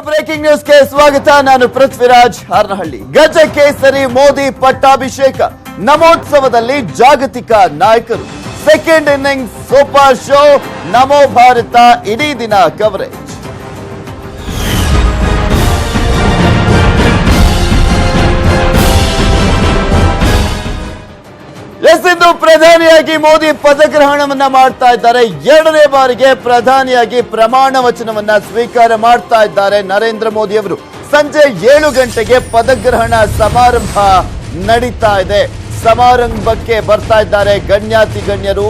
Breaking ನ್ಯೂಸ್ಗೆ ಸ್ವಾಗತ. ನಾನು ಪೃಥ್ವಿರಾಜ್ ಹಾರನಹಳ್ಳಿ. ಗಜ ಕೇಸರಿ ಮೋದಿ ಪಟ್ಟಾಭಿಷೇಕ. ನಮೋತ್ಸವದಲ್ಲಿ ಜಾಗತಿಕ ನಾಯಕರು. ಸೆಕೆಂಡ್ ಇನ್ನಿಂಗ್ ಸೂಪರ್ ಶೋ ನಮೋ ಭಾರತ, ಇಡೀ ದಿನ ಕವರೇಜ್ ಇಂದು ಪ್ರಧಾನಿಯಾಗಿ ಮೋದಿ ಪದಗ್ರಹಣವನ್ನ ಮಾಡ್ತಾ ಇದ್ದಾರೆ. ಎರಡನೇ ಬಾರಿಗೆ ಪ್ರಧಾನಿಯಾಗಿ ಪ್ರಮಾಣ ವಚನವನ್ನ ಸ್ವೀಕಾರ ಮಾಡ್ತಾ ಇದ್ದಾರೆ ನರೇಂದ್ರ ಮೋದಿ ಅವರು. ಸಂಜೆ ಏಳು ಗಂಟೆಗೆ ಪದಗ್ರಹಣ ಸಮಾರಂಭ ನಡೀತಾ ಇದೆ. ಸಮಾರಂಭಕ್ಕೆ ಬರ್ತಾ ಇದ್ದಾರೆ ಗಣ್ಯಾತಿ ಗಣ್ಯರು.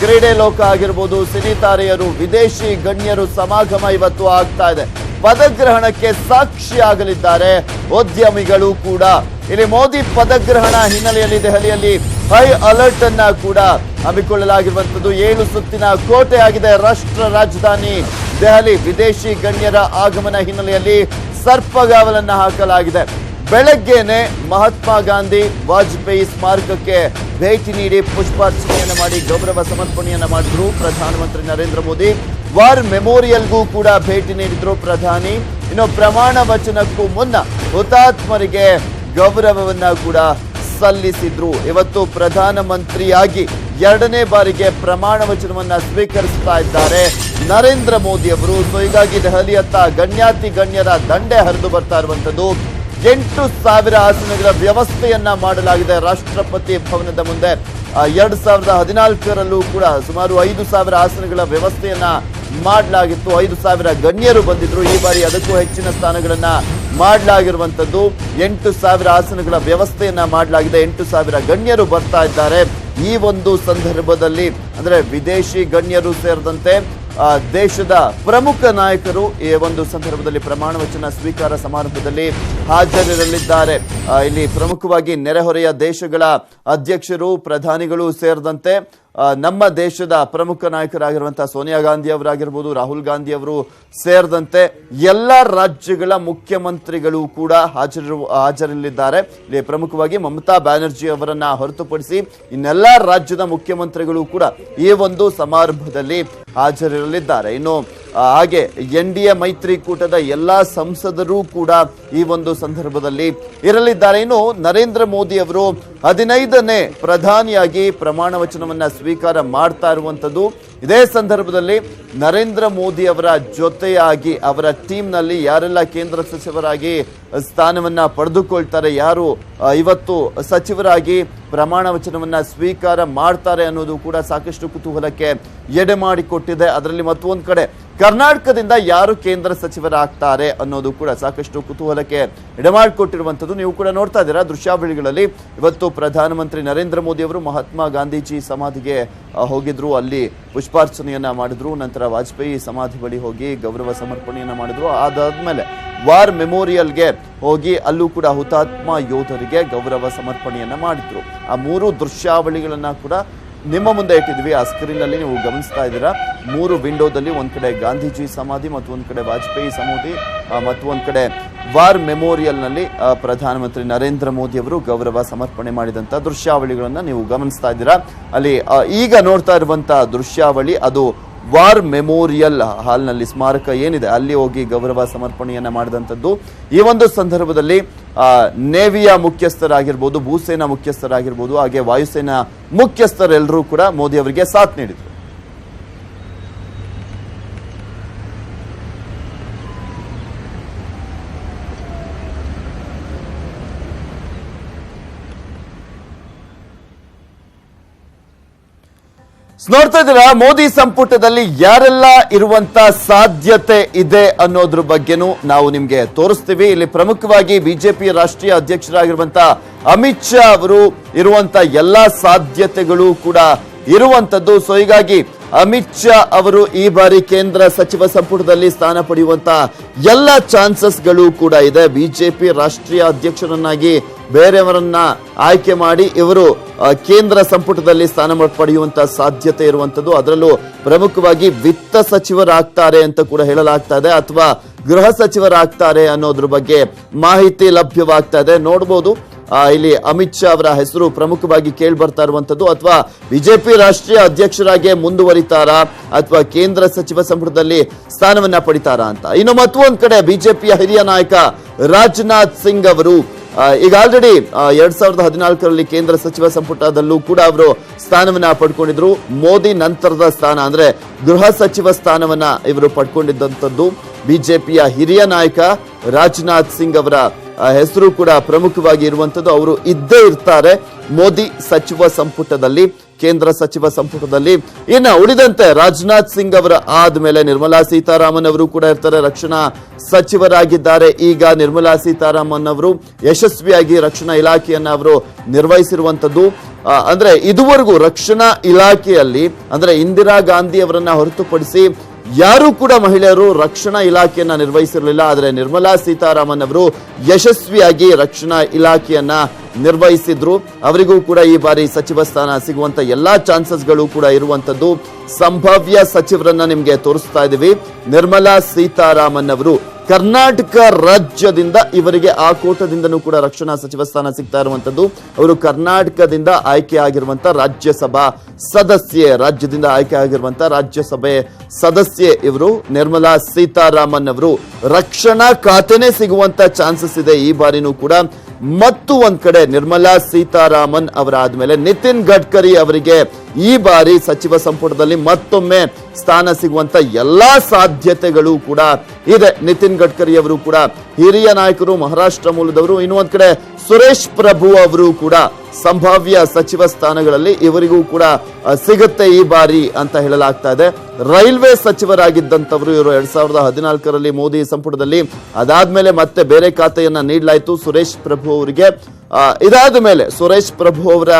ಕ್ರೀಡೆ ಲೋಕ ಆಗಿರ್ಬೋದು, ಸಿನಿತಾರೆಯರು, ವಿದೇಶಿ ಗಣ್ಯರು ಸಮಾಗಮ ಇವತ್ತು ಆಗ್ತಾ ಇದೆ. ಪದಗ್ರಹಣಕ್ಕೆ ಸಾಕ್ಷಿಯಾಗಲಿದ್ದಾರೆ. ಉದ್ಯಮಿಗಳು ಕೂಡ. ಇಲ್ಲಿ ಮೋದಿ ಪದಗ್ರಹಣ ಹಿನ್ನೆಲೆಯಲ್ಲಿ ದೆಹಲಿಯಲ್ಲಿ ಹೈ ಅಲರ್ಟ್ ಅನ್ನ ಕೂಡ ಹಮ್ಮಿಕೊಳ್ಳಲಾಗಿರುವಂತದ್ದು ಏಳು ಸುತ್ತಿನ ಕೋಟೆಯಾಗಿದೆ ರಾಷ್ಟ್ರ ರಾಜಧಾನಿ ದೆಹಲಿ ವಿದೇಶಿ ಗಣ್ಯರ ಆಗಮನ ಹಿನ್ನೆಲೆಯಲ್ಲಿ ಸರ್ಪಗಾವಲನ್ನ ಹಾಕಲಾಗಿದೆ. ಬೆಳಗ್ಗೆನೆ ಮಹಾತ್ಮ ಗಾಂಧಿ ವಾಜಪೇಯಿ ಸ್ಮಾರಕಕ್ಕೆ ಭೇಟಿ ನೀಡಿ ಪುಷ್ಪಾರ್ಚನೆಯನ್ನು ಮಾಡಿ ಗೌರವ ಸಮರ್ಪಣೆಯನ್ನು ಮಾಡಿದ್ರು ಪ್ರಧಾನಮಂತ್ರಿ ನರೇಂದ್ರ ಮೋದಿ. ವಾರ್ ಮೆಮೋರಿಯಲ್ಗೂ ಕೂಡ ಭೇಟಿ ನೀಡಿದ್ರು ಪ್ರಧಾನಿ. ಇನ್ನು ಪ್ರಮಾಣ ವಚನಕ್ಕೂ ಮುನ್ನ ಹುತಾತ್ಮರಿಗೆ ಗೌರವವನ್ನ ಕೂಡ ಸಲ್ಲಿಸಿದ್ರು. ಇವತ್ತು ಪ್ರಧಾನಮಂತ್ರಿಯಾಗಿ ಎರಡನೇ ಬಾರಿಗೆ ಪ್ರಮಾಣ ವಚನವನ್ನ ಸ್ವೀಕರಿಸ್ತಾ ಇದ್ದಾರೆ ನರೇಂದ್ರ ಮೋದಿ ಅವರು. ಸೊ ಹೀಗಾಗಿ ದೆಹಲಿಯತ್ತ ಗಣ್ಯಾತಿ ಗಣ್ಯರ ದಂಡೆ ಹರಿದು ಬರ್ತಾ ಇರುವಂತದ್ದು ಎಂಟು ಸಾವಿರ ಆಸನಗಳ ವ್ಯವಸ್ಥೆಯನ್ನ ಮಾಡಲಾಗಿದೆ ರಾಷ್ಟ್ರಪತಿ ಭವನದ ಮುಂದೆ. ಎರಡ್ ಸಾವಿರದ ಹದಿನಾಲ್ಕರಲ್ಲೂ ಕೂಡ ಸುಮಾರು ಐದು ಸಾವಿರ ಆಸನಗಳ ವ್ಯವಸ್ಥೆಯನ್ನ ಮಾಡಲಾಗಿತ್ತು. ಐದು ಸಾವಿರ ಗಣ್ಯರು ಬಂದಿದ್ರು. ಈ ಬಾರಿ ಅದಕ್ಕೂ ಹೆಚ್ಚಿನ ಸ್ಥಾನಗಳನ್ನ ಮಾಡಲಾಗಿರುವಂತದ್ದು ಎಂಟು ಸಾವಿರ ಆಸನಗಳ ವ್ಯವಸ್ಥೆಯನ್ನ ಮಾಡಲಾಗಿದೆ. ಎಂಟು ಸಾವಿರ ಗಣ್ಯರು ಬರ್ತಾ ಇದ್ದಾರೆ. ಈ ಒಂದು ಸಂದರ್ಭದಲ್ಲಿ ಅಂದ್ರೆ ವಿದೇಶಿ ಗಣ್ಯರು ಸೇರಿದಂತೆ ದೇಶದ ಪ್ರಮುಖ ನಾಯಕರು ಈ ಒಂದು ಸಂದರ್ಭದಲ್ಲಿ ಪ್ರಮಾಣ ವಚನ ಸ್ವೀಕಾರ ಸಮಾರಂಭದಲ್ಲಿ ಹಾಜರಿರಲಿದ್ದಾರೆ. ಇಲ್ಲಿ ಪ್ರಮುಖವಾಗಿ ನೆರೆಹೊರೆಯ ದೇಶಗಳ ಅಧ್ಯಕ್ಷರು, ಪ್ರಧಾನಿಗಳು ಸೇರಿದಂತೆ ನಮ್ಮ ದೇಶದ ಪ್ರಮುಖ ನಾಯಕರಾಗಿರುವಂತಹ ಸೋನಿಯಾ ಗಾಂಧಿ ಅವರಾಗಿರ್ಬೋದು, ರಾಹುಲ್ ಗಾಂಧಿ ಅವರು ಸೇರಿದಂತೆ ಎಲ್ಲ ರಾಜ್ಯಗಳ ಮುಖ್ಯಮಂತ್ರಿಗಳು ಕೂಡ ಹಾಜರಿರುವ, ಹಾಜರಲ್ಲಿದ್ದಾರೆ. ಇಲ್ಲಿ ಪ್ರಮುಖವಾಗಿ ಮಮತಾ ಬ್ಯಾನರ್ಜಿ ಅವರನ್ನ ಹೊರತುಪಡಿಸಿ ಇನ್ನೆಲ್ಲ ರಾಜ್ಯದ ಮುಖ್ಯಮಂತ್ರಿಗಳು ಕೂಡ ಈ ಒಂದು ಸಮಾರಂಭದಲ್ಲಿ ಹಾಜರಿರಲಿದ್ದಾರೆ. ಇನ್ನು ಹಾಗೆ ಎನ್ ಡಿ ಎ ಮೈತ್ರಿಕೂಟದ ಎಲ್ಲ ಸಂಸದರು ಕೂಡ ಈ ಒಂದು ಸಂದರ್ಭದಲ್ಲಿ ಇರಲಿದ್ದಾರೆ. ಇನ್ನು, ನರೇಂದ್ರ ಮೋದಿ ಅವರು ಹದಿನೈದನೇ ಪ್ರಧಾನಿಯಾಗಿ ಪ್ರಮಾಣ ವಚನವನ್ನ ಸ್ವೀಕಾರ ಮಾಡ್ತಾ ಇರುವಂಥದ್ದು. ಇದೇ ಸಂದರ್ಭದಲ್ಲಿ ನರೇಂದ್ರ ಮೋದಿ ಅವರ ಜೊತೆಯಾಗಿ ಅವರ ಟೀಮ್ನಲ್ಲಿ ಯಾರೆಲ್ಲ ಕೇಂದ್ರ ಸಚಿವರಾಗಿ ಸ್ಥಾನವನ್ನು ಪಡೆದುಕೊಳ್ತಾರೆ, ಯಾರು ಇವತ್ತು ಸಚಿವರಾಗಿ ಪ್ರಮಾಣ ವಚನವನ್ನು ಸ್ವೀಕಾರ ಮಾಡ್ತಾರೆ ಅನ್ನೋದು ಕೂಡ ಸಾಕಷ್ಟು ಕುತೂಹಲಕ್ಕೆ ಎಡೆ ಮಾಡಿಕೊಟ್ಟಿದೆ. ಅದರಲ್ಲಿ ಮತ್ತೊಂದು ಕಡೆ ಕರ್ನಾಟಕದಿಂದ ಯಾರು ಕೇಂದ್ರ ಸಚಿವರಾಗ್ತಾರೆ ಅನ್ನೋದು ಕೂಡ ಸಾಕಷ್ಟು ಕುತೂಹಲಕ್ಕೆ ಎಡಮಾಡಿಕೊಟ್ಟಿರುವಂಥದ್ದು ನೀವು ಕೂಡ ನೋಡ್ತಾ ಇದ್ದೀರಾ ದೃಶ್ಯಾವಳಿಗಳಲ್ಲಿ. ಇವತ್ತು ಪ್ರಧಾನಮಂತ್ರಿ ನರೇಂದ್ರ ಮೋದಿ ಅವರು ಮಹಾತ್ಮ ಗಾಂಧೀಜಿ ಸಮಾಧಿಗೆ ಹೋಗಿದ್ರು. ಅಲ್ಲಿ ಪುಷ್ಪಾರ್ಚನೆಯನ್ನ ಮಾಡಿದ್ರು. ನಂತರ ವಾಜಪೇಯಿ ಸಮಾಧಿ ಬಳಿ ಹೋಗಿ ಗೌರವ ಸಮರ್ಪಣೆಯನ್ನ ಮಾಡಿದ್ರು. ಅದಾದ್ಮೇಲೆ ವಾರ್ ಮೆಮೋರಿಯಲ್ಗೆ ಹೋಗಿ ಅಲ್ಲೂ ಕೂಡ ಹುತಾತ್ಮ ಯೋಧರಿಗೆ ಗೌರವ ಸಮರ್ಪಣೆಯನ್ನ ಮಾಡಿದ್ರು. ಆ ಮೂರು ದೃಶ್ಯಾವಳಿಗಳನ್ನ ಕೂಡ ನಿಮ್ಮ ಮುಂದೆ ಇಟ್ಟಿದ್ವಿ. ಆ ಸ್ಕ್ರೀನ್ ಅಲ್ಲಿ ನೀವು ಗಮನಿಸ್ತಾ ಇದ್ದೀರಾ. ಮೂರು ವಿಂಡೋದಲ್ಲಿ ಒಂದು ಕಡೆ ಗಾಂಧೀಜಿ ಸಮಾಧಿ ಮತ್ತು ಒಂದು ಕಡೆ ವಾಜಪೇಯಿ ಸಮಾಧಿ ಮತ್ತು ಒಂದು ಕಡೆ ವಾರ್ ಮೆಮೋರಿಯಲ್ನಲ್ಲಿ ಪ್ರಧಾನಮಂತ್ರಿ ನರೇಂದ್ರ ಮೋದಿ ಅವರು ಗೌರವ ಸಮರ್ಪಣೆ ಮಾಡಿದಂತ ದೃಶ್ಯಾವಳಿಗಳನ್ನು ನೀವು ಗಮನಿಸ್ತಾ ಇದ್ದೀರಾ. ಅಲ್ಲಿ ಈಗ ನೋಡ್ತಾ ಇರುವಂಥ ದೃಶ್ಯಾವಳಿ ಅದು ವಾರ್ ಮೆಮೋರಿಯಲ್ ಹಾಲ್ನಲ್ಲಿ ಸ್ಮಾರಕ ಏನಿದೆ, ಅಲ್ಲಿ ಹೋಗಿ ಗೌರವ ಸಮರ್ಪಣೆಯನ್ನ ಮಾಡಿದಂಥದ್ದು. ಈ ಒಂದು ಸಂದರ್ಭದಲ್ಲಿ ನೇವಿಯ ಮುಖ್ಯಸ್ಥರಾಗಿರ್ಬೋದು, ಭೂಸೇನಾ ಮುಖ್ಯಸ್ಥರಾಗಿರ್ಬೋದು, ಹಾಗೆ ವಾಯುಸೇನಾ ಮುಖ್ಯಸ್ಥರೆಲ್ಲರೂ ಕೂಡ ಮೋದಿ ಅವರಿಗೆ ಸಾಥ್ ನೀಡಿದರು. ನೋಡ್ತಾ ಇದ್ದೀರಾ? ಮೋದಿ ಸಂಪುಟದಲ್ಲಿ ಯಾರೆಲ್ಲ ಇರುವಂತ ಸಾಧ್ಯತೆ ಇದೆ ಅನ್ನೋದ್ರ ಬಗ್ಗೆನೂ ನಾವು ನಿಮ್ಗೆ ತೋರಿಸ್ತೀವಿ. ಇಲ್ಲಿ ಪ್ರಮುಖವಾಗಿ ಬಿಜೆಪಿ ರಾಷ್ಟ್ರೀಯ ಅಧ್ಯಕ್ಷರಾಗಿರುವಂತ ಅಮಿತ್ ಶಾ ಅವರು ಇರುವಂತ ಎಲ್ಲಾ ಸಾಧ್ಯತೆಗಳು ಕೂಡ ಇರುವಂತದ್ದು. ಸೊ ಹೀಗಾಗಿ ಅಮಿತ್ ಶಾ ಅವರು ಈ ಬಾರಿ ಕೇಂದ್ರ ಸಚಿವ ಸಂಪುಟದಲ್ಲಿ ಸ್ಥಾನ ಪಡೆಯುವಂತ ಎಲ್ಲ ಚಾನ್ಸಸ್ಗಳು ಕೂಡ ಇದೆ. ಬಿಜೆಪಿ ರಾಷ್ಟ್ರೀಯ ಅಧ್ಯಕ್ಷರನ್ನಾಗಿ ಬೇರೆಯವರನ್ನ ಆಯ್ಕೆ ಮಾಡಿ ಇವರು ಕೇಂದ್ರ ಸಂಪುಟದಲ್ಲಿ ಸ್ಥಾನ ಪಡೆಯುವಂತ ಸಾಧ್ಯತೆ ಇರುವಂತದ್ದು. ಅದರಲ್ಲೂ ಪ್ರಮುಖವಾಗಿ ವಿತ್ತ ಸಚಿವರಾಗ್ತಾರೆ ಅಂತ ಕೂಡ ಹೇಳಲಾಗ್ತಾ ಇದೆ ಅಥವಾ ಗೃಹ ಸಚಿವರಾಗ್ತಾರೆ ಅನ್ನೋದ್ರ ಬಗ್ಗೆ ಮಾಹಿತಿ ಲಭ್ಯವಾಗ್ತಾ ಇದೆ ನೋಡ್ಬೋದು. ಇಲ್ಲಿ ಅಮಿತ್ ಶಾ ಅವರ ಹೆಸರು ಪ್ರಮುಖವಾಗಿ ಕೇಳಿ ಬರ್ತಾ ಇರುವಂತದ್ದು. ಅಥವಾ ಬಿಜೆಪಿ ರಾಷ್ಟ್ರೀಯ ಅಧ್ಯಕ್ಷರಾಗಿ ಮುಂದುವರಿತಾರಾ? ಅಥವಾ ಕೇಂದ್ರ ಸಚಿವ ಸಂಪುಟದಲ್ಲಿ ಸ್ಥಾನವನ್ನ ಪಡಿತಾರಾ ಅಂತ. ಇನ್ನು ಮತ್ತೊಂದು ಕಡೆ ಬಿಜೆಪಿಯ ಹಿರಿಯ ನಾಯಕ ರಾಜನಾಥ್ ಸಿಂಗ್ ಅವರು ಈಗ ಆಲ್ರೆಡಿ ಎರಡ್ ಸಾವಿರದ ಹದಿನಾಲ್ಕರಲ್ಲಿ ಕೇಂದ್ರ ಸಚಿವ ಸಂಪುಟದಲ್ಲೂ ಕೂಡ ಅವರು ಸ್ಥಾನವನ್ನ ಪಡ್ಕೊಂಡಿದ್ರು. ಮೋದಿ ನಂತರದ ಸ್ಥಾನ ಅಂದ್ರೆ ಗೃಹ ಸಚಿವ ಸ್ಥಾನವನ್ನ ಇವರು ಪಡ್ಕೊಂಡಿದ್ದಂಥದ್ದು ಬಿಜೆಪಿಯ ಹಿರಿಯ ನಾಯಕ ರಾಜನಾಥ್ ಸಿಂಗ್ ಅವರ ಹೆಸರು ಕೂಡ ಪ್ರಮುಖವಾಗಿ ಇರುವಂಥದ್ದು ಅವರು ಇದ್ದೇ ಇರ್ತಾರೆ. ಮೋದಿ ಸಚಿವ ಸಂಪುಟದಲ್ಲಿ, ಕೇಂದ್ರ ಸಚಿವ ಸಂಪುಟದಲ್ಲಿ. ಇನ್ನು ಉಳಿದಂತೆ ರಾಜನಾಥ್ ಸಿಂಗ್ ಅವರ ಆದ್ಮೇಲೆ ನಿರ್ಮಲಾ ಸೀತಾರಾಮನ್ ಅವರು ಕೂಡ ಇರ್ತಾರೆ. ರಕ್ಷಣಾ ಸಚಿವರಾಗಿದ್ದಾರೆ. ಈಗ ನಿರ್ಮಲಾ ಸೀತಾರಾಮನ್ ಅವರು ಯಶಸ್ವಿಯಾಗಿ ರಕ್ಷಣಾ ಇಲಾಖೆಯನ್ನ ಅವರು ನಿರ್ವಹಿಸಿರುವಂಥದ್ದು ಅಂದ್ರೆ ಇದುವರೆಗೂ ರಕ್ಷಣಾ ಇಲಾಖೆಯಲ್ಲಿ, ಅಂದ್ರೆ ಇಂದಿರಾ ಗಾಂಧಿ ಅವರನ್ನ ಹೊರತುಪಡಿಸಿ ಯಾರು ಕೂಡ ಮಹಿಳೆಯರು ರಕ್ಷಣಾ ಇಲಾಖೆಯನ್ನ ನಿರ್ವಹಿಸಿರಲಿಲ್ಲ, ಆದರೆ ನಿರ್ಮಲಾ ಸೀತಾರಾಮನ್ ಅವರು ಯಶಸ್ವಿಯಾಗಿ ರಕ್ಷಣಾ ಇಲಾಖೆಯನ್ನ ನಿರ್ವಹಿಸಿದ್ರು. ಅವರಿಗೂ ಕೂಡ ಈ ಬಾರಿ ಸಚಿವ ಸ್ಥಾನ ಸಿಗುವಂತ ಎಲ್ಲಾ ಚಾನ್ಸಸ್ಗಳು ಕೂಡ ಇರುವಂತದ್ದು ಸಂಭಾವ್ಯ ಸಚಿವರನ್ನ ನಿಮ್ಗೆ ತೋರಿಸ್ತಾ ಇದ್ದೀವಿ ನಿರ್ಮಲಾ ಸೀತಾರಾಮನ್ ಅವರು ಕರ್ನಾಟಕ ರಾಜ್ಯದಿಂದ ಇವರಿಗೆ ಆ ಕೋಟದಿಂದನೂ ಕೂಡ ರಕ್ಷಣಾ ಸಚಿವ ಸ್ಥಾನ ಸಿಗ್ತಾ ಇರುವಂತದ್ದು ಅವರು ಕರ್ನಾಟಕದಿಂದ ಆಯ್ಕೆ ಆಗಿರುವಂತ ರಾಜ್ಯಸಭಾ ಸದಸ್ಯೆ, ರಾಜ್ಯದಿಂದ ಆಯ್ಕೆ ಆಗಿರುವಂತ ರಾಜ್ಯಸಭೆ ಸದಸ್ಯೆ ಇವರು. ನಿರ್ಮಲಾ ಸೀತಾರಾಮನ್ ಅವರು ರಕ್ಷಣಾ ಖಾತೆನೇ ಸಿಗುವಂತ ಚಾನ್ಸಸ್ ಇದೆ. ಈ ಬಾರಿನೂ ಕೂಡ ಮತ್ತು ಒಂದ್ ಕಡೆ ನಿರ್ಮಲಾ ಸೀತಾರಾಮನ್ ಅವರಾದ್ಮೇಲೆ ನಿತಿನ್ ಗಡ್ಕರಿ ಅವರಿಗೆ ಈ ಬಾರಿ ಸಚಿವ ಸಂಪುಟದಲ್ಲಿ ಮತ್ತೊಮ್ಮೆ ಸ್ಥಾನ ಸಿಗುವಂತ ಎಲ್ಲಾ ಸಾಧ್ಯತೆಗಳು ಕೂಡ ಇದೆ. ನಿತಿನ್ ಗಡ್ಕರಿ ಅವರು ಕೂಡ, ಹಿರಿಯ ನಾಯಕರು ಮಹಾರಾಷ್ಟ್ರ ಮೂಲದವರು, ಇನ್ನು ಒಂದ್ ಕಡೆ ಸುರೇಶ್ ಪ್ರಭು ಅವರು ಕೂಡ ಸಂಭಾವ್ಯ ಸಚಿವ ಸ್ಥಾನಗಳಲ್ಲಿ ಇವರಿಗೂ ಕೂಡ ಸಿಗುತ್ತೆ ಈ ಬಾರಿ ಅಂತ ಹೇಳಲಾಗ್ತಾ ಇದೆ. ರೈಲ್ವೆ ಸಚಿವರಾಗಿದ್ದಂಥವರು ಇವರು ಎರಡ್ ಸಾವಿರದ ಹದಿನಾಲ್ಕರಲ್ಲಿ ಮೋದಿ ಸಂಪುಟದಲ್ಲಿ, ಅದಾದ್ಮೇಲೆ ಮತ್ತೆ ಬೇರೆ ಖಾತೆಯನ್ನ ನೀಡಲಾಯಿತು ಸುರೇಶ್ ಪ್ರಭು ಅವರಿಗೆ. ಇದಾದ ಮೇಲೆ ಸುರೇಶ್ ಪ್ರಭು ಅವರ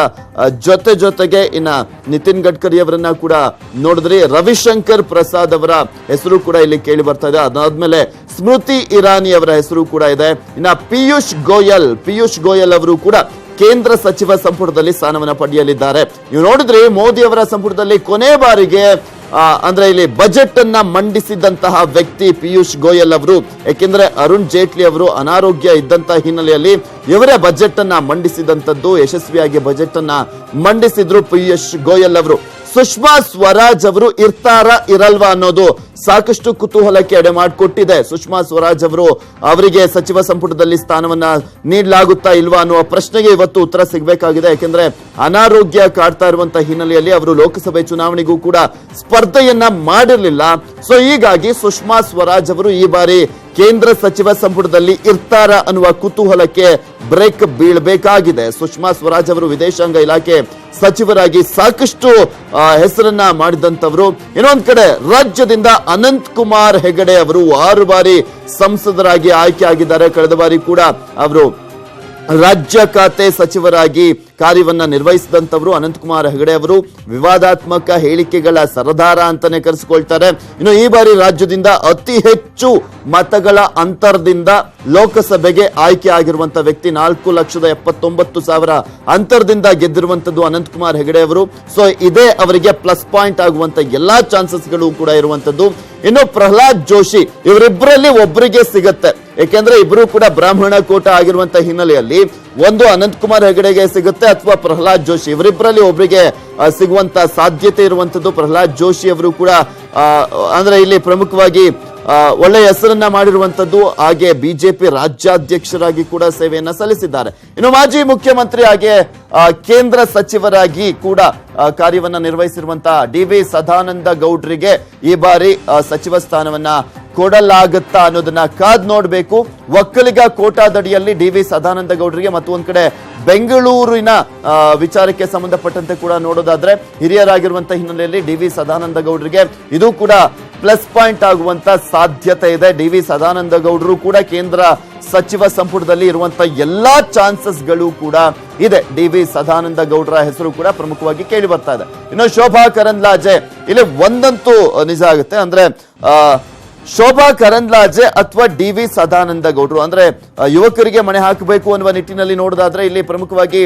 ಜೊತೆ ಜೊತೆಗೆ ಇನ್ನ ನಿತಿನ್ ಗಡ್ಕರಿ ಅವರನ್ನ ಕೂಡ ನೋಡಿದ್ರಿ. ರವಿಶಂಕರ್ ಪ್ರಸಾದ್ ಅವರ ಹೆಸರು ಕೂಡ ಇಲ್ಲಿ ಕೇಳಿ ಬರ್ತಾ ಇದೆ. ಅದಾದ್ಮೇಲೆ ಸ್ಮೃತಿ ಇರಾನಿ ಅವರ ಹೆಸರು ಕೂಡ ಇದೆ. ಇನ್ನ ಪಿಯೂಷ್ ಗೋಯಲ್ ಪಿಯೂಷ್ ಗೋಯಲ್ ಅವರು ಕೂಡ ಕೇಂದ್ರ ಸಚಿವ ಸಂಪುಟದಲ್ಲಿ ಸ್ಥಾನವನ್ನು ಪಡೆಯಲಿದ್ದಾರೆ. ನೀವು ನೋಡಿದ್ರಿ ಮೋದಿ ಅವರ ಸಂಪುಟದಲ್ಲಿ ಕೊನೆ ಬಾರಿಗೆ ಅಂದ್ರೆ ಇಲ್ಲಿ ಬಜೆಟ್ ಅನ್ನ ಮಂಡಿಸಿದಂತಹ ವ್ಯಕ್ತಿ ಪಿಯೂಷ್ ಗೋಯಲ್ ಅವರು. ಯಾಕೆಂದ್ರೆ ಅರುಣ್ ಜೇಟ್ಲಿ ಅವರು ಅನಾರೋಗ್ಯ ಇದ್ದಂತಹ ಹಿನ್ನೆಲೆಯಲ್ಲಿ ಇವರೇ ಬಜೆಟ್ ಅನ್ನ ಮಂಡಿಸಿದಂತದ್ದು ಯಶಸ್ವಿಯಾಗಿ ಬಜೆಟ್ ಅನ್ನ ಮಂಡಿಸಿದ್ರು ಪಿಯೂಷ್ ಗೋಯಲ್ ಅವರು. ಸುಷ್ಮಾ ಸ್ವರಾಜ್ ಅವರು ಇರ್ತಾರ ಇರಲ್ವಾ ಅನ್ನೋದು ಸಾಕಷ್ಟು ಕುತೂಹಲಕ್ಕೆ ಎಡೆ ಮಾಡಿಕೊಟ್ಟಿದೆ. ಸುಷ್ಮಾ ಸ್ವರಾಜ್ ಅವರು ಅವರಿಗೆ ಸಚಿವ ಸಂಪುಟದಲ್ಲಿ ಸ್ಥಾನವನ್ನ ನೀಡಲಾಗುತ್ತಾ ಇಲ್ವಾ ಅನ್ನುವ ಪ್ರಶ್ನೆಗೆ ಇವತ್ತು ಉತ್ತರ ಸಿಗಬೇಕಾಗಿದೆ. ಯಾಕೆಂದ್ರೆ ಅನಾರೋಗ್ಯ ಕಾಡ್ತಾ ಇರುವಂತಹ ಹಿನ್ನೆಲೆಯಲ್ಲಿ ಅವರು ಲೋಕಸಭೆ ಚುನಾವಣೆಗೂ ಕೂಡ ಸ್ಪರ್ಧೆಯನ್ನ ಮಾಡಿರಲಿಲ್ಲ. ಸೊ ಹೀಗಾಗಿ ಸುಷ್ಮಾ ಸ್ವರಾಜ್ ಅವರು ಈ ಬಾರಿ ಕೇಂದ್ರ ಸಚಿವ ಸಂಪುಟದಲ್ಲಿ ಇರ್ತಾರ ಅನ್ನುವ ಕುತೂಹಲಕ್ಕೆ ಬ್ರೇಕ್ ಬೀಳಬೇಕಾಗಿದೆ. ಸುಷ್ಮಾ ಸ್ವರಾಜ್ ಅವರು ವಿದೇಶಾಂಗ ಇಲಾಖೆ ಸಚಿವರಾಗಿ ಸಾಕಷ್ಟು ಹೆಸರನ್ನ ಮಾಡಿದಂತವರು ಇನ್ನೊಂದ್ ಕಡೆ ರಾಜ್ಯದಿಂದ ಅನಂತ್ ಕುಮಾರ್ ಹೆಗಡೆ ಅವರು ಆರು ಬಾರಿ ಸಂಸದರಾಗಿ ಆಯ್ಕೆ ಆಗಿದ್ದಾರೆ. ಕಳೆದ ಬಾರಿ ಕೂಡ ಅವರು ರಾಜ್ಯ ಖಾತೆ ಸಚಿವರಾಗಿ ಕಾರ್ಯವನ್ನ ನಿರ್ವಹಿಸಿದಂಥವರು ಅನಂತಕುಮಾರ್ ಹೆಗಡೆ ಅವರು ವಿವಾದಾತ್ಮಕ ಹೇಳಿಕೆಗಳ ಸರದಾರ ಅಂತಾನೆ ಕರೆಸಿಕೊಳ್ತಾರೆ. ಇನ್ನು ಈ ಬಾರಿ ರಾಜ್ಯದಿಂದ ಅತಿ ಹೆಚ್ಚು ಮತಗಳ ಅಂತರದಿಂದ ಲೋಕಸಭೆಗೆ ಆಯ್ಕೆ ಆಗಿರುವಂತಹ ವ್ಯಕ್ತಿ ನಾಲ್ಕು ಲಕ್ಷದ ಎಪ್ಪತ್ತೊಂಬತ್ತು ಸಾವಿರ ಅಂತರದಿಂದ ಗೆದ್ದಿರುವಂತದ್ದು ಅನಂತಕುಮಾರ್ ಹೆಗಡೆ ಅವರು. ಸೊ ಇದೇ ಅವರಿಗೆ ಪ್ಲಸ್ ಪಾಯಿಂಟ್ ಆಗುವಂತ ಎಲ್ಲಾ ಚಾನ್ಸಸ್ಗಳು ಕೂಡ ಇರುವಂತದ್ದು ಇನ್ನು ಪ್ರಹ್ಲಾದ್ ಜೋಶಿ ಇವರಿಬ್ಬರಲ್ಲಿ ಒಬ್ಬರಿಗೆ ಸಿಗತ್ತೆ. ಏಕೆಂದ್ರೆ ಇಬ್ರು ಕೂಡ ಬ್ರಾಹ್ಮಣ ಕೋಟ ಆಗಿರುವಂತ ಹಿನ್ನೆಲೆಯಲ್ಲಿ ಒಂದು ಅನಂತ್ ಕುಮಾರ್ ಹೆಗಡೆಗೆ ಸಿಗುತ್ತೆ ಅಥವಾ ಪ್ರಹ್ಲಾದ್ ಜೋಶಿ. ಇವರಿಬ್ಬರಲ್ಲಿ ಒಬ್ಬರಿಗೆ ಸಿಗುವಂತ ಸಾಧ್ಯತೆ ಇರುವಂತದ್ದು ಪ್ರಹ್ಲಾದ್ ಜೋಶಿ ಅವರು ಕೂಡ ಅಂದ್ರೆ ಇಲ್ಲಿ ಪ್ರಮುಖವಾಗಿ ಒಳ್ಳೆಯ ಹೆಸರನ್ನ ಮಾಡಿರುವಂತದ್ದು ಹಾಗೆ ಬಿಜೆಪಿ ರಾಜ್ಯಾಧ್ಯಕ್ಷರಾಗಿ ಕೂಡ ಸೇವೆಯನ್ನ ಸಲ್ಲಿಸಿದ್ದಾರೆ. ಇನ್ನು ಮಾಜಿ ಮುಖ್ಯಮಂತ್ರಿ ಹಾಗೆ ಕೇಂದ್ರ ಸಚಿವರಾಗಿ ಕೂಡ ಕಾರ್ಯವನ್ನ ನಿರ್ವಹಿಸಿರುವಂತಹ ಡಿ ವಿ ಸದಾನಂದ ಗೌಡ್ರಿಗೆ ಈ ಬಾರಿ ಸಚಿವ ಸ್ಥಾನವನ್ನ ಕೊಡಲಾಗುತ್ತಾ ಅನ್ನೋದನ್ನ ಕಾದ್ ನೋಡಬೇಕು. ಒಕ್ಕಲಿಗ ಕೋಟಾದಡಿಯಲ್ಲಿ ಡಿ ವಿ ಸದಾನಂದ ಗೌಡರಿಗೆ ಮತ್ತು ಒಂದ್ ಕಡೆ ಬೆಂಗಳೂರಿನ ವಿಚಾರಕ್ಕೆ ಸಂಬಂಧಪಟ್ಟಂತೆ ಕೂಡ ನೋಡೋದಾದ್ರೆ ಹಿರಿಯರಾಗಿರುವಂತಹ ಹಿನ್ನೆಲೆಯಲ್ಲಿ ಡಿ ವಿ ಸದಾನಂದ ಗೌಡರಿಗೆ ಇದು ಕೂಡ ಪ್ಲಸ್ ಪಾಯಿಂಟ್ ಆಗುವಂತ ಸಾಧ್ಯತೆ ಇದೆ. ಡಿ ವಿ ಸದಾನಂದ ಗೌಡರು ಕೂಡ ಕೇಂದ್ರ ಸಚಿವ ಸಂಪುಟದಲ್ಲಿ ಇರುವಂತ ಎಲ್ಲಾ ಚಾನ್ಸಸ್ಗಳು ಕೂಡ ಇದೆ. ಡಿ ವಿ ಸದಾನಂದ ಗೌಡರ ಹೆಸರು ಕೂಡ ಪ್ರಮುಖವಾಗಿ ಕೇಳಿ ಬರ್ತಾ ಇದೆ. ಇನ್ನು ಶೋಭಾ ಕರಂದ್ಲಾಜೆ, ಇಲ್ಲಿ ಒಂದಂತೂ ನಿಜ ಆಗುತ್ತೆ. ಅಂದ್ರೆ ಶೋಭಾ ಕರಂದ್ಲಾಜೆ ಅಥವಾ ಡಿ ವಿ ಸದಾನಂದ ಗೌಡ್ರು, ಅಂದ್ರೆ ಯುವಕರಿಗೆ ಮಣೆ ಹಾಕಬೇಕು ಅನ್ನುವ ನಿಟ್ಟಿನಲ್ಲಿ ನೋಡೋದಾದ್ರೆ ಇಲ್ಲಿ ಪ್ರಮುಖವಾಗಿ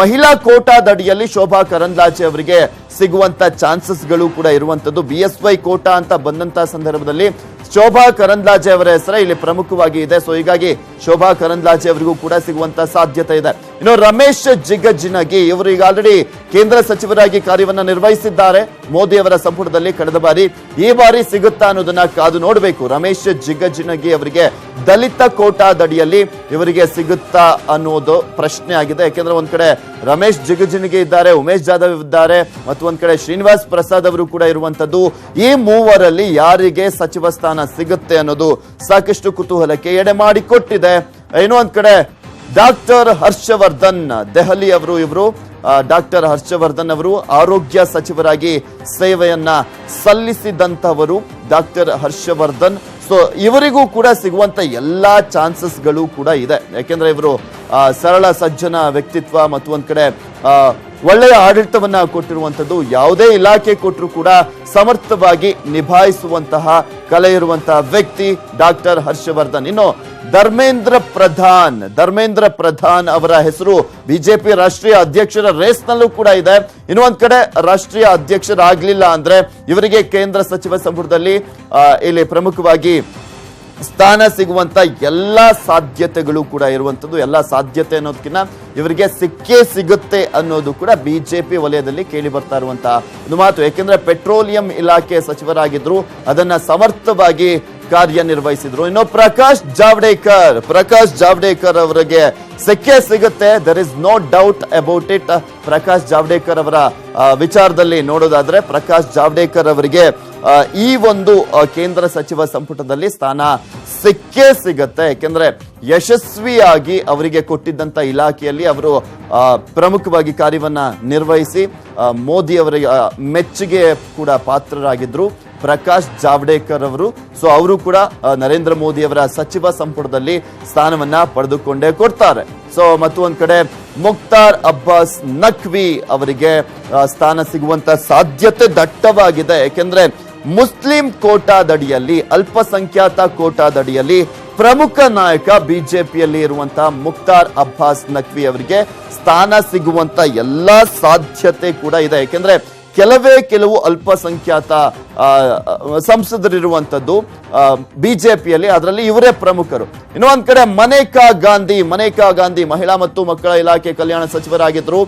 ಮಹಿಳಾ ಕೋಟಾದಡಿಯಲ್ಲಿ ಶೋಭಾ ಕರಂದ್ಲಾಜೆ ಅವರಿಗೆ ಸಿಗುವಂತ ಚಾನ್ಸಸ್ಗಳು ಕೂಡ ಇರುವಂತದ್ದು. ಬಿ ಎಸ್ ವೈ ಕೋಟಾ ಅಂತ ಬಂದಂತ ಸಂದರ್ಭದಲ್ಲಿ ಶೋಭಾ ಕರಂದ್ಲಾಜೆ ಅವರ ಹೆಸರ ಇಲ್ಲಿ ಪ್ರಮುಖವಾಗಿ ಇದೆ. ಸೊ ಹೀಗಾಗಿ ಶೋಭಾ ಕರಂದ್ಲಾಜೆ ಅವರಿಗೂ ಕೂಡ ಸಿಗುವಂತ ಸಾಧ್ಯತೆ ಇದೆ. ಇನ್ನು ರಮೇಶ್ ಜಿಗಜ್ಜಿನಗಿ, ಇವರು ಈಗ ಆಲ್ರೆಡಿ ಕೇಂದ್ರ ಸಚಿವರಾಗಿ ಕಾರ್ಯವನ್ನು ನಿರ್ವಹಿಸಿದ್ದಾರೆ. ಮೋದಿ ಅವರ ಸಂಪುಟದಲ್ಲಿ ಕಳೆದ ಬಾರಿ ಈ ಬಾರಿ ಸಿಗುತ್ತಾ ಅನ್ನೋದನ್ನ ಕಾದು ನೋಡಬೇಕು. ರಮೇಶ್ ಜಿಗಜ್ಜಿನಗಿ ಅವರಿಗೆ ದಲಿತ ಕೋಟಾದಡಿಯಲ್ಲಿ ಇವರಿಗೆ ಸಿಗುತ್ತಾ ಅನ್ನೋದು ಪ್ರಶ್ನೆ ಆಗಿದೆ. ಯಾಕೆಂದ್ರೆ ಒಂದ್ ಕಡೆ ರಮೇಶ್ ಜಿಗಜಿನಗಿ ಇದ್ದಾರೆ, ಉಮೇಶ್ ಜಾಧವ್ ಇದ್ದಾರೆ, ಮತ್ತು ಒಂದ್ ಕಡೆ ಶ್ರೀನಿವಾಸ್ ಪ್ರಸಾದ್ ಅವರು ಕೂಡ ಇರುವಂತದ್ದು. ಈ ಮೂವರಲ್ಲಿ ಯಾರಿಗೆ ಸಚಿವ ಸ್ಥಾನ ಸಿಗುತ್ತೆ ಅನ್ನೋದು ಸಾಕಷ್ಟು ಕುತೂಹಲಕ್ಕೆ ಎಡೆ ಮಾಡಿಕೊಟ್ಟಿದೆ. ಏನೋ ಒಂದ್ ಕಡೆ ಡಾಕ್ಟರ್ ಹರ್ಷವರ್ಧನ್, ದೆಹಲಿ ಅವರು ಇವರು. ಡಾಕ್ಟರ್ ಹರ್ಷವರ್ಧನ್ ಅವರು ಆರೋಗ್ಯ ಸಚಿವರಾಗಿ ಸೇವೆಯನ್ನ ಸಲ್ಲಿಸಿದಂತವರು ಡಾಕ್ಟರ್ ಹರ್ಷವರ್ಧನ್. ಸೊ ಇವರಿಗೂ ಕೂಡ ಸಿಗುವಂತ ಎಲ್ಲಾ ಚಾನ್ಸಸ್ಗಳು ಕೂಡ ಇದೆ. ಯಾಕೆಂದ್ರೆ ಇವರು ಸರಳ, ಸಜ್ಜನ ವ್ಯಕ್ತಿತ್ವ ಮತ್ತು ಒಂದ್ ಕಡೆ ಒಳ್ಳೆಯ ಆಡಳಿತವನ್ನ ಕೊಟ್ಟಿರುವಂತದ್ದು, ಯಾವುದೇ ಇಲಾಖೆ ಕೊಟ್ಟರು ಕೂಡ ಸಮರ್ಥವಾಗಿ ನಿಭಾಯಿಸುವಂತಹ, ಕಲೆ ಇರುವಂತಹ ವ್ಯಕ್ತಿ ಡಾಕ್ಟರ್ ಹರ್ಷವರ್ಧನ್. ಇನ್ನು ಧರ್ಮೇಂದ್ರ ಪ್ರಧಾನ್ ಧರ್ಮೇಂದ್ರ ಪ್ರಧಾನ್ ಅವರ ಹೆಸರು ಬಿಜೆಪಿ ರಾಷ್ಟ್ರೀಯ ಅಧ್ಯಕ್ಷರ ರೇಸ್ ನಲ್ಲೂ ಕೂಡ ಇದೆ. ಇನ್ನು ಒಂದ್ ಕಡೆ ರಾಷ್ಟ್ರೀಯ ಅಧ್ಯಕ್ಷರಾಗ್ಲಿಲ್ಲ ಅಂದ್ರೆ ಇವರಿಗೆ ಕೇಂದ್ರ ಸಚಿವ ಸಂಪುಟದಲ್ಲಿ ಇಲ್ಲಿ ಪ್ರಮುಖವಾಗಿ ಸ್ಥಾನ ಸಿಗುವಂತ ಎಲ್ಲ ಸಾಧ್ಯತೆಗಳು ಕೂಡ ಇರುವಂಥದ್ದು ಎಲ್ಲ ಸಾಧ್ಯತೆ ಅನ್ನೋದಕ್ಕಿಂತ ಇವರಿಗೆ ಸಿಕ್ಕೇ ಸಿಗುತ್ತೆ ಅನ್ನೋದು ಕೂಡ ಬಿಜೆಪಿ ವಲಯದಲ್ಲಿ ಕೇಳಿ ಬರ್ತಾ ಇರುವಂತಹ ಒಂದು ಮಾತು. ಯಾಕೆಂದ್ರೆ ಪೆಟ್ರೋಲಿಯಂ ಇಲಾಖೆ ಸಚಿವರಾಗಿದ್ರು, ಅದನ್ನ ಸಮರ್ಥವಾಗಿ ಕಾರ್ಯನಿರ್ವಹಿಸಿದ್ರು. ಇನ್ನು ಪ್ರಕಾಶ್ ಜಾವಡೇಕರ್ ಪ್ರಕಾಶ್ ಜಾವಡೇಕರ್ ಅವರಿಗೆ ಸಿಕ್ಕೇ ಸಿಗುತ್ತೆ. There is no doubt about it Prakash Javadekar ಅವರ ವಿಚಾರದಲ್ಲಿ ನೋಡೋದಾದ್ರೆ ಪ್ರಕಾಶ್ ಜಾವಡೇಕರ್ ಅವರಿಗೆ ಈ ಒಂದು ಕೇಂದ್ರ ಸಚಿವ ಸಂಪುಟದಲ್ಲಿ ಸ್ಥಾನ ಸಿಕ್ಕೇ ಸಿಗತ್ತೆ. ಯಾಕೆಂದ್ರೆ ಯಶಸ್ವಿಯಾಗಿ ಅವರಿಗೆ ಕೊಟ್ಟಿದ್ದಂತ ಇಲಾಖೆಯಲ್ಲಿ ಅವರು ಪ್ರಮುಖವಾಗಿ ಕಾರ್ಯವನ್ನ ನಿರ್ವಹಿಸಿ ಮೋದಿ ಅವರ ಮೆಚ್ಚುಗೆ ಕೂಡ ಪಾತ್ರರಾಗಿದ್ರು ಪ್ರಕಾಶ್ ಜಾವಡೇಕರ್ ಅವರು. ಸೊ ಅವರು ಕೂಡ ನರೇಂದ್ರ ಮೋದಿ ಅವರ ಸಚಿವ ಸಂಪುಟದಲ್ಲಿ ಸ್ಥಾನವನ್ನ ಪಡೆದುಕೊಂಡೇ ಕೊಡ್ತಾರೆ. ಸೊ ಮತ್ತೊಂದು ಕಡೆ ಮುಕ್ತಾರ್ ಅಬ್ಬಾಸ್ ನಖ್ವಿ ಅವರಿಗೆ ಸ್ಥಾನ ಸಿಗುವಂತ ಸಾಧ್ಯತೆ ದಟ್ಟವಾಗಿದೆ. ಯಾಕೆಂದ್ರೆ ಮುಸ್ಲಿಂ ಕೋಟಾದಡಿಯಲ್ಲಿ, ಅಲ್ಪಸಂಖ್ಯಾತ ಕೋಟಾದಡಿಯಲ್ಲಿ ಪ್ರಮುಖ ನಾಯಕ ಬಿಜೆಪಿಯಲ್ಲಿ ಇರುವಂತಹ ಮುಕ್ತಾರ್ ಅಬ್ಬಾಸ್ ನಖ್ವಿ ಅವರಿಗೆ ಸ್ಥಾನ ಸಿಗುವಂತ ಎಲ್ಲಾ ಸಾಧ್ಯತೆ ಕೂಡ ಇದೆ. ಯಾಕೆಂದ್ರೆ ಕೆಲವೇ ಕೆಲವು ಅಲ್ಪಸಂಖ್ಯಾತ ಆ, ಬಿ ಜೆ ಪಿಯಲ್ಲಿ ಅದರಲ್ಲಿ ಇವರೇ ಪ್ರಮುಖರು. ಇನ್ನು ಒಂದ್ ಕಡೆ ಮನೇಕಾ ಗಾಂಧಿ ಮನೇಕಾ ಗಾಂಧಿ ಮಹಿಳಾ ಮತ್ತು ಮಕ್ಕಳ ಇಲಾಖೆ ಕಲ್ಯಾಣ ಸಚಿವರಾಗಿದ್ದರು.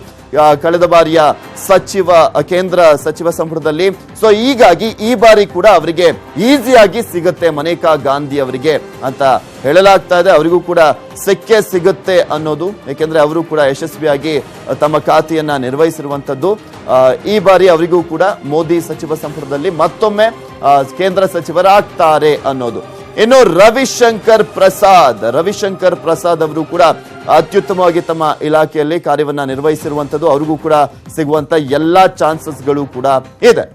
ಕಳೆದ ಬಾರಿಯ ಸಚಿವ ಕೇಂದ್ರ ಸಚಿವ ಸಂಪುಟದಲ್ಲಿ. ಸೊ ಹೀಗಾಗಿ ಈ ಬಾರಿ ಕೂಡ ಅವರಿಗೆ ಈಸಿಯಾಗಿ ಸಿಗುತ್ತೆ ಮನೇಕಾ ಗಾಂಧಿ ಅವರಿಗೆ ಅಂತ ಹೇಳಲಾಗ್ತಾ ಇದೆ. ಅವರಿಗೂ ಕೂಡ ಸಿಕ್ಕೇ ಸಿಗುತ್ತೆ ಅನ್ನೋದು ಯಾಕೆಂದ್ರೆ ಅವರು ಕೂಡ ಯಶಸ್ವಿಯಾಗಿ ತಮ್ಮ ಖಾತೆಯನ್ನ ನಿರ್ವಹಿಸಿರುವಂಥದ್ದು. ಈ ಬಾರಿ ಅವರಿಗೂ ಕೂಡ ಮೋದಿ ಸಚಿವ ಸಂಪುಟದಲ್ಲಿ ಮತ್ತೊಮ್ಮೆ ಕೇಂದ್ರ ಸಚಿವರಾಗ್ತಾರೆ ಅನ್ನೋದು. ಇನ್ನು ರವಿಶಂಕರ್ ಪ್ರಸಾದ್ ರವಿಶಂಕರ್ ಪ್ರಸಾದ್ ಅವರು ಕೂಡ ಅತ್ಯುತ್ತಮವಾಗಿ ತಮ್ಮ ಇಲಾಖೆಯಲ್ಲಿ ಕಾರ್ಯವನ್ನ ನಿರ್ವಹಿಸಿರುವಂತದ್ದು ಅವ್ರಿಗೂ ಕೂಡ ಸಿಗುವಂತ ಎಲ್ಲಾ ಚಾನ್ಸಸ್ಗಳು ಕೂಡ ಇದೆ.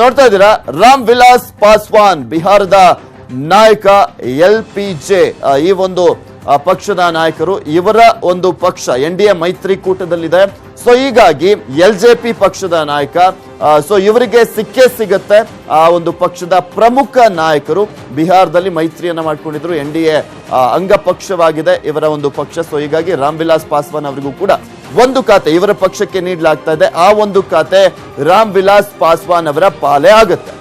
ನೋಡ್ತಾ ಇದ್ದೀರಾ, ರಾಮ್ ವಿಲಾಸ್ ಪಾಸ್ವಾನ್, ಬಿಹಾರದ ನಾಯಕ ಎಲ್ ಪಿ ಜೆ ಈ ಒಂದು ಪಕ್ಷದ ನಾಯಕರು ಇವರ ಒಂದು ಪಕ್ಷ, ಎನ್ ಡಿ ಎ ಮೈತ್ರಿಕೂಟದಲ್ಲಿದೆ. ಸೊ ಹೀಗಾಗಿ ಎಲ್ ಜೆ ಪಿ ಪಕ್ಷದ ನಾಯಕ ಸೊ ಇವರಿಗೆ ಸಿಕ್ಕೇ ಸಿಗುತ್ತೆ ಆ ಒಂದು ಪಕ್ಷದ ಪ್ರಮುಖ ನಾಯಕರು. ಬಿಹಾರದಲ್ಲಿ ಮೈತ್ರಿಯನ್ನ ಮಾಡ್ಕೊಂಡಿದ್ರು, ಎನ್ ಡಿ ಎ ಅಂಗ ಪಕ್ಷವಾಗಿದೆ ಇವರ ಒಂದು ಪಕ್ಷ. ಸೊ ಹೀಗಾಗಿ ರಾಮ್ ವಿಲಾಸ್ ಪಾಸ್ವಾನ್ ಅವರಿಗೂ ಕೂಡ ಒಂದು ಖಾತೆ, ಇವರ ಪಕ್ಷಕ್ಕೆ ನೀಡಲಾಗ್ತಾ ಇದೆ. ಆ ಒಂದು ಖಾತೆ ರಾಮ್ ವಿಲಾಸ್ ಪಾಸ್ವಾನ್ ಅವರ ಪಾಲೆ ಆಗುತ್ತೆ.